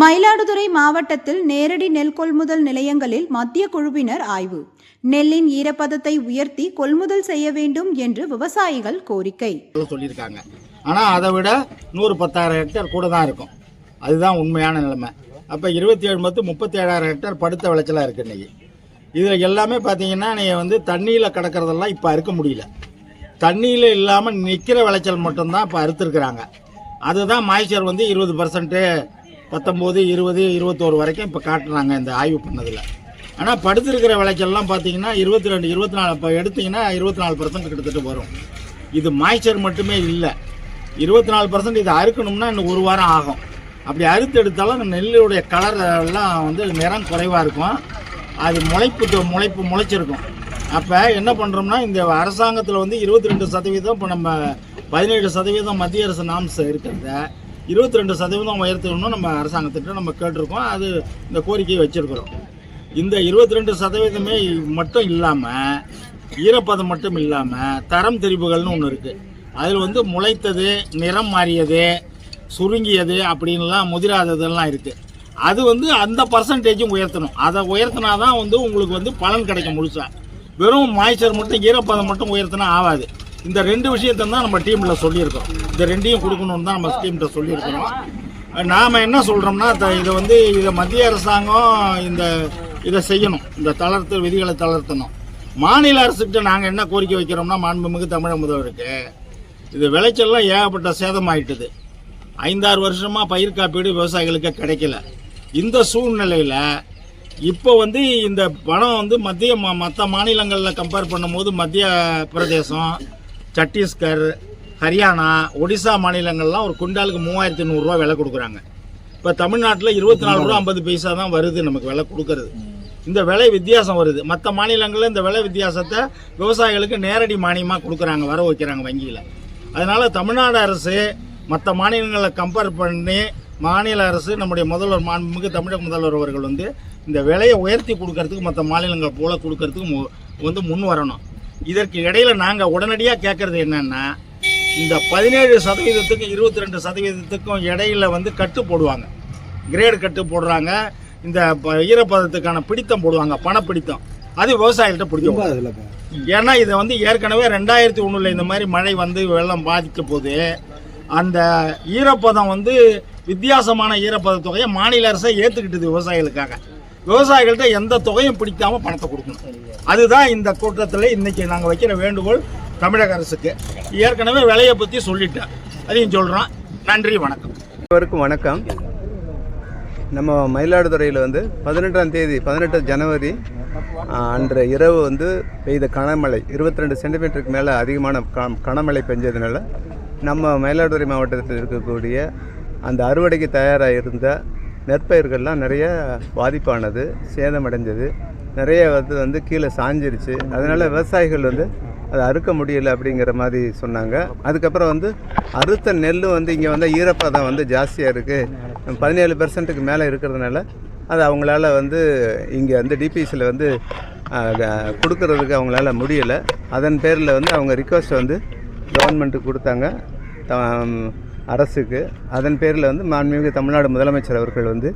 மயிலாடுதுறை மாவட்டத்தில் நேரடி நெல் கொள்முதல் நிலையங்களில் மத்திய குழுவினர் ஆய்வு. நெல்லின் ஈரப்பதத்தை உயர்த்தி கொள்முதல் செய்ய வேண்டும் என்று விவசாயிகள் கோரிக்கை. சொல்லியிருக்காங்க. ஆனால் அதை விட நூறு பத்தாயிரம் ஹெக்டேர் கூட தான் இருக்கும். அதுதான் உண்மையான நிலைமை. அப்போ இருபத்தி ஏழு மொத்தம் முப்பத்தி ஏழாயிரம் ஹெக்டேர் படுத்த விளைச்சலாக இருக்குது இன்னைக்கு. இதில் எல்லாமே பார்த்தீங்கன்னா நீங்கள் வந்து தண்ணியில் கிடக்கிறதெல்லாம் இப்போ அறுக்க முடியல. தண்ணியில் இல்லாமல் நிற்கிற விளைச்சல் மட்டும்தான் இப்போ அறுத்துருக்குறாங்க. அதுதான் மாய்ச்சர் வந்து இருபது பர்சன்ட்டு பத்தொம்போது இருபது இருபத்தோரு வரைக்கும் இப்போ காட்டுறாங்க இந்த ஆய்வு பண்ணதில். ஆனால் படுத்திருக்கிற விளைச்சல்லாம் பார்த்தீங்கன்னா இருபத்தி ரெண்டு இருபத்தி நாலு இப்போ எடுத்தீங்கன்னா இருபத்தி நாலு பர்சன்ட் கிட்டத்தட்ட வரும். இது மாய்ச்சர் மட்டுமே இல்லை. இருபத்தி நாலு பர்சன்ட் இதை அறுக்கணும்னா இன்னும் ஒரு வாரம் ஆகும். அப்படி அறுத்து எடுத்தாலும் அந்த நெல்லுடைய கலர் எல்லாம் வந்து நிறம் குறைவாக இருக்கும். அது முளைப்பு முளைப்பு முளைச்சிருக்கும். அப்போ என்ன பண்ணுறோம்னா இந்த அரசாங்கத்தில் வந்து இருபத்தி ரெண்டு சதவீதம் இப்போ நம்ம பதினேழு சதவீதம் மத்திய அரசு நாம்ஸ் இருக்கிறத இருபத்தி ரெண்டு சதவீதம் உயர்த்தணும்னு நம்ம அரசாங்கத்திட்ட நம்ம கேட்டிருக்கோம். அது இந்த கோரிக்கையை வச்சிருக்கிறோம். இந்த இருபத்தி ரெண்டு சதவீதமே மட்டும் இல்லாமல் ஈரப்பதம் மட்டும் இல்லாமல் தரம் தெரிவுகள்னு ஒன்று இருக்குது அதில் வந்து முளைத்தது நிறம் மாறியது சுருங்கியது அப்படின்லாம் முதிராததெல்லாம் இருக்குது அது வந்து அந்த பர்சன்டேஜும் உயர்த்தணும். அதை உயர்த்தினா தான் வந்து உங்களுக்கு வந்து பலன் கிடைக்கும் முழுசாக வெறும் மாய்ச்சர் மட்டும் ஈரப்பதம் மட்டும் உயர்த்தினா ஆகாது. இந்த ரெண்டு விஷயத்தை தான் நம்ம டீமில் சொல்லியிருக்கோம். இந்த ரெண்டையும் கொடுக்கணும்னு தான் நம்ம டீம்கிட்ட சொல்லியிருக்கிறோம். நாம் என்ன சொல்கிறோம்னா இதை வந்து இதை மத்திய அரசாங்கம் இந்த இதை செய்யணும். இந்த தளர்த்து விதிகளை தளர்த்தணும். மாநில அரசுக்கிட்ட நாங்கள் என்ன கோரிக்கை வைக்கிறோம்னா மாண்புமிகு தமிழக முதல்வருக்கு இது விளைச்சல்லாம் ஏகப்பட்ட சேதம் ஆயிட்டுது ஐந்தாறு வருஷமாக பயிர் காப்பீடு விவசாயிகளுக்கு கிடைக்கல. இந்த சூழ்நிலையில் இப்போ வந்து இந்த பணம் வந்து மத்திய மற்ற மாநிலங்களில் கம்பேர் பண்ணும்போது மத்திய பிரதேசம் சத்தீஸ்கர் ஹரியானா ஒடிசா மாநிலங்கள்லாம் ஒரு குண்டாலுக்கு மூவாயிரத்தி நூறுரூவா விலை கொடுக்குறாங்க. இப்போ தமிழ்நாட்டில் இருபத்தி நாலு ரூபா ஐம்பது பைசா தான் வருது நமக்கு விலை கொடுக்கறது. இந்த விலை வித்தியாசம் வருது. மற்ற மாநிலங்களில் இந்த விலை வித்தியாசத்தை விவசாயிகளுக்கு நேரடி மானியமாக கொடுக்குறாங்க வர வைக்கிறாங்க வங்கியில். அதனால் தமிழ்நாடு அரசு மற்ற மாநிலங்களை கம்பேர் பண்ணி மாநில அரசு நம்முடைய முதல்வர் மாண்புமிகு தமிழக முதல்வர் அவர்கள் வந்து இந்த விலையை உயர்த்தி கொடுக்கறதுக்கு மற்ற மாநிலங்கள் போல கொடுக்கறதுக்கு மு- வந்து முன் வரணும். இதற்கு இடையில நாங்கள் உடனடியாக கேட்கறது என்னன்னா இந்த பதினேழு சதவீதத்துக்கும் இருபத்தி ரெண்டு சதவீதத்துக்கும் இடையில வந்து கட்டு போடுவாங்க. கிரேடு கட்டு போடுறாங்க. இந்த ஈரப்பதத்துக்கான பிடித்தம் போடுவாங்க பணப்பிடித்தம். அது விவசாயிகள்கிட்ட பிடிக்கும் ஏன்னா இதை வந்து ஏற்கனவே ரெண்டாயிரத்தி ஒண்ணுல இந்த மாதிரி மழை வந்து வெள்ளம் பாதிக்க போது அந்த ஈரப்பதம் வந்து வித்தியாசமான ஈரப்பத தொகையை மாநில அரசே ஏத்துக்கிட்டது விவசாயிகளுக்காக. விவசாயிகள்கிட்ட எந்த தொகையும் பிடிக்காம பணத்தை கொடுக்கணும். அதுதான் இந்த கூட்டத்தில் இன்னைக்கு நாங்கள் வைக்கிற வேண்டுகோள் தமிழக அரசுக்கு. ஏற்கனவே விலையை பற்றி சொல்லிட்டேன். அதையும் சொல்கிறோம் நன்றி வணக்கம். அனைவருக்கும் வணக்கம். நம்ம மயிலாடுதுறையில் வந்து பதினெட்டாம் தேதி பதினெட்டு ஜனவரி அன்று இரவு வந்து பெய்த கனமழை 22 ரெண்டு சென்டிமீட்டருக்கு மேலே அதிகமான க- கனமழை பெஞ்சதுனால நம்ம மயிலாடுதுறை மாவட்டத்தில் இருக்கக்கூடிய அந்த அறுவடைக்கு தயாராக இருந்த நெற்பயிர்கள்லாம் நிறைய பாதிப்பானது சேதமடைஞ்சது. நிறைய வந்து வந்து கீழே சாஞ்சிருச்சு. அதனால் விவசாயிகள் வந்து அதை அறுக்க முடியல அப்படிங்கிற மாதிரி சொன்னாங்க. அதுக்கப்புறம் வந்து அறுத்த நெல் வந்து இங்கே வந்து ஈரப்பதம் வந்து ஜாஸ்தியாக இருக்குது பதினேழு பெர்சன்ட்டுக்கு மேலே இருக்கிறதுனால அது அவங்களால வந்து இங்கே வந்து டிபிசியில் வந்து கொடுக்கறதுக்கு அவங்களால முடியலை. அதன் பேரில் வந்து அவங்க ரிக்வஸ்ட் வந்து கவர்மெண்ட்டுக்கு கொடுத்தாங்க. த- அரசுக்கு. அதன் பேரில் வந்து மாண்புமிகு தமிழ்நாடு முதலமைச்சர் அவர்கள் வந்து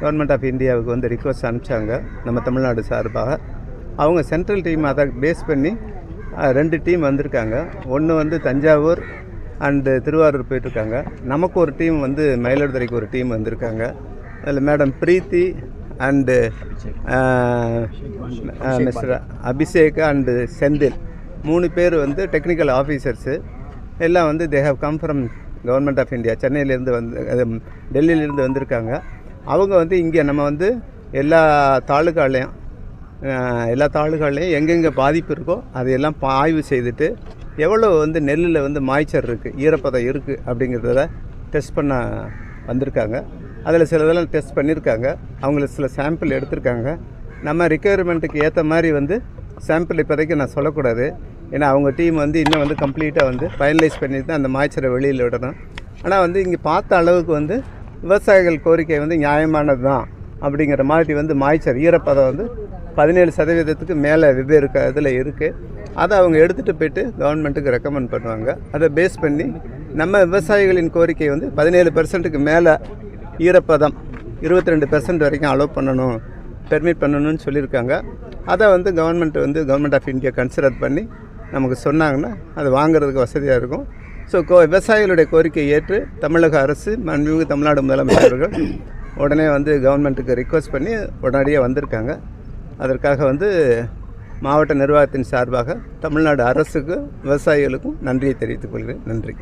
கவர்மெண்ட் ஆஃப் இந்தியாவுக்கு வந்து ரிக்வஸ்ட் அனுப்பிச்சாங்க நம்ம தமிழ்நாடு சார்பாக. அவங்க சென்ட்ரல் டீம் அதை பேஸ் பண்ணி ரெண்டு டீம் வந்திருக்காங்க. ஒன்று வந்து தஞ்சாவூர் அண்டு திருவாரூர் போயிட்டுருக்காங்க. நமக்கு ஒரு டீம் வந்து மயிலாடுதுறைக்கு ஒரு டீம் வந்திருக்காங்க. அதில் madam Preethi and mister Abhishek and Senthil. மூணு பேர் வந்து டெக்னிக்கல் ஆஃபீஸர்ஸு எல்லாம் வந்து they have come from government of India சென்னையிலேருந்து வந்து அது, டெல்லியிலேருந்து வந்திருக்காங்க. அவங்க வந்து இங்கே நம்ம வந்து எல்லா தாலுகாலையும் எல்லா தாலுகாலையும் எங்கெங்கே பாதிப்பு இருக்கோ அதையெல்லாம் பா- ஆய்வு செய்துட்டு எவ்வளோ வந்து நெல்லில் வந்து மாய்ச்சர் இருக்குது ஈரப்பதம் இருக்குது அப்படிங்கிறத டெஸ்ட் பண்ண வந்திருக்காங்க. அதில் சில இதெல்லாம் டெஸ்ட் பண்ணியிருக்காங்க அவங்கள சில சாம்பிள் எடுத்திருக்காங்க. நம்ம ரிக்குவயர்மெண்ட்டுக்கு ஏற்ற மாதிரி வந்து சாம்பிள் இப்போதைக்கு நான் சொல்லக்கூடாது. ஏன்னா அவங்க டீம் வந்து இன்னும் வந்து கம்ப்ளீட்டாக வந்து ஃபைனலைஸ் பண்ணிட்டு தான் அந்த மாய்ச்சரை வெளியில் விடணும். ஆனால் வந்து இங்கே பார்த்த அளவுக்கு வந்து விவசாயிகள் கோரிக்கை வந்து நியாயமானது தான் அப்படிங்கிற மாதிரி வந்து மாய்ச்சர் ஈரப்பதம் வந்து பதினேழு சதவீதத்துக்கு மேலே வெவ்வேறு க இதில் இருக்குது அதை அவங்க எடுத்துகிட்டு போயிட்டு கவர்மெண்ட்டுக்கு ரெக்கமெண்ட் பண்ணுவாங்க. அதை பேஸ் பண்ணி நம்ம விவசாயிகளின் கோரிக்கை வந்து பதினேழு பெர்சன்ட்டுக்கு மேலே ஈரப்பதம் இருபத்தி ரெண்டு பெர்சன்ட் வரைக்கும் அலோவ் பண்ணணும் பெர்மிட் பண்ணணும்னு சொல்லியிருக்காங்க. அதை வந்து கவர்மெண்ட் வந்து கவர்மெண்ட் ஆஃப் இந்தியா கன்சிடர் பண்ணி நமக்கு சொன்னாங்கன்னா அது வாங்குறதுக்கு வசதியாக இருக்கும். ஸோ கோ விவசாயிகளுடைய கோரிக்கையை ஏற்று தமிழக அரசு மண்மிகு தமிழ்நாடு முதலமைச்சர்கள் உடனே வந்து கவர்மெண்ட்டுக்கு ரிக்வஸ்ட் பண்ணி உடனடியாக வந்திருக்காங்க. அதற்காக வந்து மாவட்ட நிர்வாகத்தின் சார்பாக தமிழ்நாடு அரசுக்கும் விவசாயிகளுக்கும் நன்றியை தெரிவித்துக் கொள்கிறேன். நன்றி.